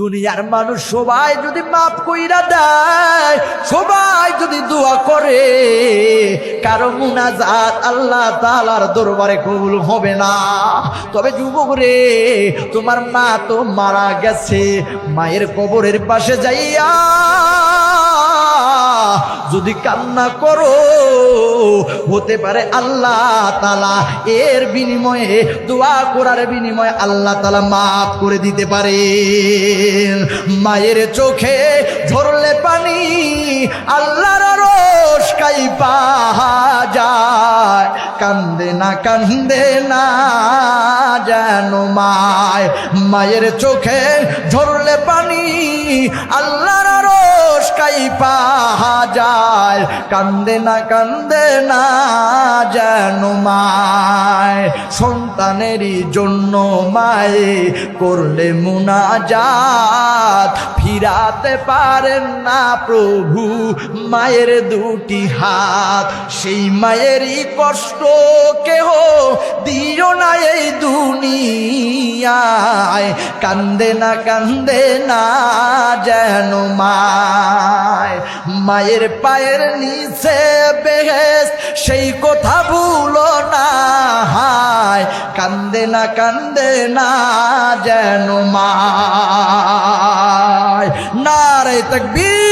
দুনিয়ার মানুষ সবাই যদি মাফ কইরা দেয়, সবাই যদি দোয়া করে, কারও মুনাজাত আল্লাহ তালার দরবারে কবুল হবে না। তবে যুবক রে, তোমার মা তো মারা গেছে, মায়ের কবরের পাশে যাইয়া যদি কান্না করো, হতে পারে আল্লাহ তালা এর বিনিময়ে, দোয়া করার বিনিময়ে আল্লাহ তালা মাফ করে দিতে পারে মায়ের চোখে ঝরলে পানি, আল্লাহর রস কাই যায়। কান্দে না কান্দে না যেন মায়। মায়ের চোখে ঝরলে পানি, আল্লাহর রস কাই যায় কান্দে না কান্দে না যেন মায়। সন্তানেরই জন্য মায়ে, করলে মুনাজাত, ফিরাতে পারেন না প্রভু মায়ের দুটি হাত। সেই মায়েরই কষ্ট কেহ দিও না এই দুনিয়ায়। কান্দে না কান্দে না যেন মায়। মায়ের পায়ের নিচে বেহেস সেই কথা ভুলো না হায়, কান্দে না কান্দে না যেন মা নারে তকবীর।